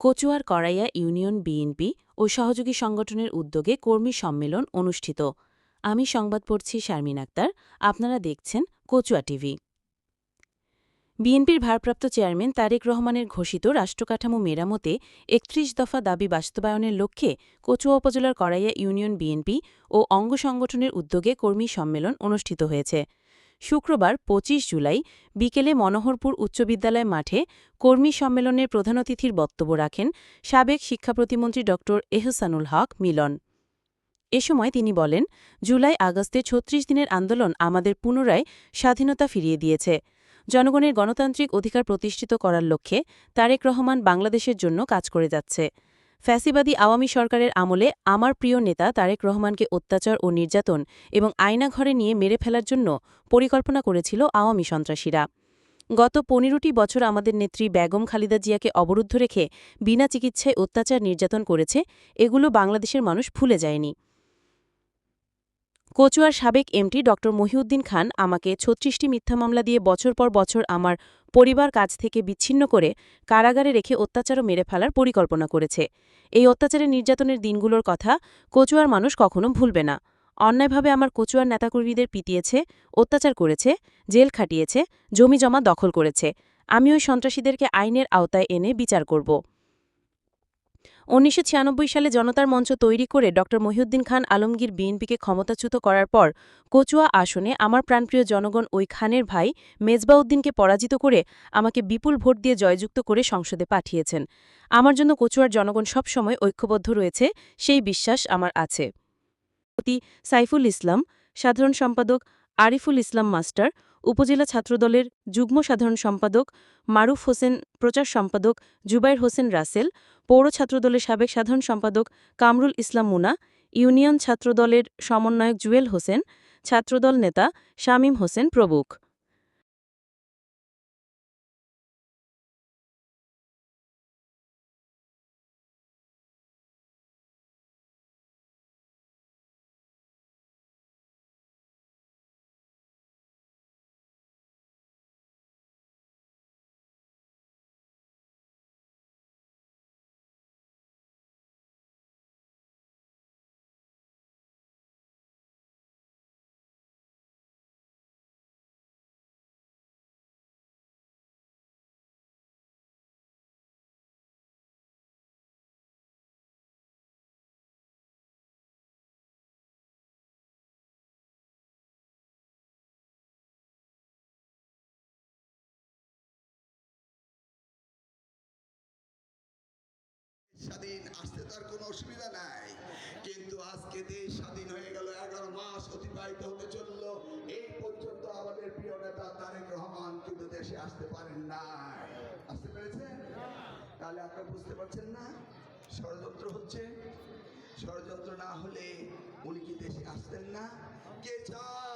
কচুয়ার করাইয়া union BNP ও সহযোগী সংগঠনের উদ্যোগে কর্মী সম্মেলন অনুষ্ঠিত। আমি সংবাদ পড়ছি শারমিন আক্তার। আপনারা দেখছেন কচুয়া টিভি। বিএনপির ভারপ্রাপ্ত চেয়ারম্যান তারেক রহমানের ঘোষিত রাষ্ট্রকাঠামো মেরামতে একত্রিশ দফা দাবি বাস্তবায়নের লক্ষ্যে কচুয়া উপজেলার করাইয়া ইউনিয়ন বিএনপি ও অঙ্গ সংগঠনের উদ্যোগে কর্মী সম্মেলন অনুষ্ঠিত হয়েছে। শুক্রবার ২৫ জুলাই বিকেলে মনোহরপুর উচ্চ বিদ্যালয় মাঠে কর্মী সম্মেলনের প্রধান অতিথির বক্তব্য রাখেন সাবেক শিক্ষা প্রতিমন্ত্রী ড এহসানুল হক মিলন। এ সময় তিনি বলেন, জুলাই আগস্টে ছত্রিশ দিনের আন্দোলন আমাদের পুনরায় স্বাধীনতা ফিরিয়ে দিয়েছে। জনগণের গণতান্ত্রিক অধিকার প্রতিষ্ঠিত করার লক্ষ্যে তারেক রহমান বাংলাদেশের জন্য কাজ করে যাচ্ছে। ফ্যাসিবাদী আওয়ামী সরকারের আমলে আমার প্রিয় নেতা তারেক রহমানকে অত্যাচার ও নির্যাতন এবং আয়নাঘরে নিয়ে মেরে ফেলার জন্য পরিকল্পনা করেছিল আওয়ামী সন্ত্রাসীরা। গত পনেরোটি বছর আমাদের নেত্রী বেগম খালিদা জিয়াকে অবরুদ্ধ রেখে বিনা চিকিৎসায় অত্যাচার নির্যাতন করেছে, এগুলো বাংলাদেশের মানুষ ভুলে যায়নি। কচুয়ার সাবেক এমটি ড. মহিউদ্দিন খান আমাকে ছত্রিশটি মিথ্যা মামলা দিয়ে বছর পর বছর আমার পরিবার কাছ থেকে বিচ্ছিন্ন করে কারাগারে রেখে অত্যাচারও মেরে ফেলার পরিকল্পনা করেছে। এই অত্যাচারের নির্যাতনের দিনগুলোর কথা কচুয়ার মানুষ কখনো ভুলবে না। অন্যায়ভাবে আমার কচুয়ার নেতাকর্মীদের পিটিয়েছে, অত্যাচার করেছে, জেল খাটিয়েছে, জমি জমা দখল করেছে। আমি ওই সন্ত্রাসীদেরকে আইনের আওতায় এনে বিচার করব। উনিশশো ছিয়ানব্বই সালে জনতার মঞ্চ তৈরি করে ড. মহিউদ্দিন খান আলমগীর বিএনপিকে ক্ষমতাচ্যুত করার পর কচুয়া আসনে আমার প্রাণপ্রিয় জনগণ ওই খানের ভাই মেজবাউদ্দিনকে পরাজিত করে আমাকে বিপুল ভোট দিয়ে জয়যুক্ত করে সংসদে পাঠিয়েছেন। আমার জন্য কচুয়ার জনগণ সবসময় ঐক্যবদ্ধ রয়েছে, সেই বিশ্বাস আমার আছে। সাইফুল ইসলাম, সাধারণ সম্পাদক আরিফুল ইসলাম মাস্টার উপজেলা ছাত্রদলের যুগ্ম সাধারণ সম্পাদক মারুফ হোসেন, প্রচার সম্পাদক জুবাইর হোসেন রাসেল, পৌর ছাত্রদলের সাবেক সাধারণ সম্পাদক কামরুল ইসলাম মুনা, ইউনিয়ন ছাত্রদলের সমন্বয়ক জুয়েল হোসেন, ছাত্রদল নেতা শামীম হোসেন প্রমুখ। স্বাধীন, আসতে তার কোনো অসুবিধা নাই। কিন্তু আজকে দেশ স্বাধীন হয়ে গেল, এগারো মাস অতিবাহিত হতে চলল। এই পর্যন্ত আমাদের প্রিয় নেতা তারেক রহমান কিন্তু দেশে আসতে পারেন নাই। আসতে পেরেছেন তাহলে আপনারা বুঝতে পারছেন না? ষড়যন্ত্র হচ্ছে। ষড়যন্ত্র না হলে উনি কি দেশে আসতেন না? কে চায়?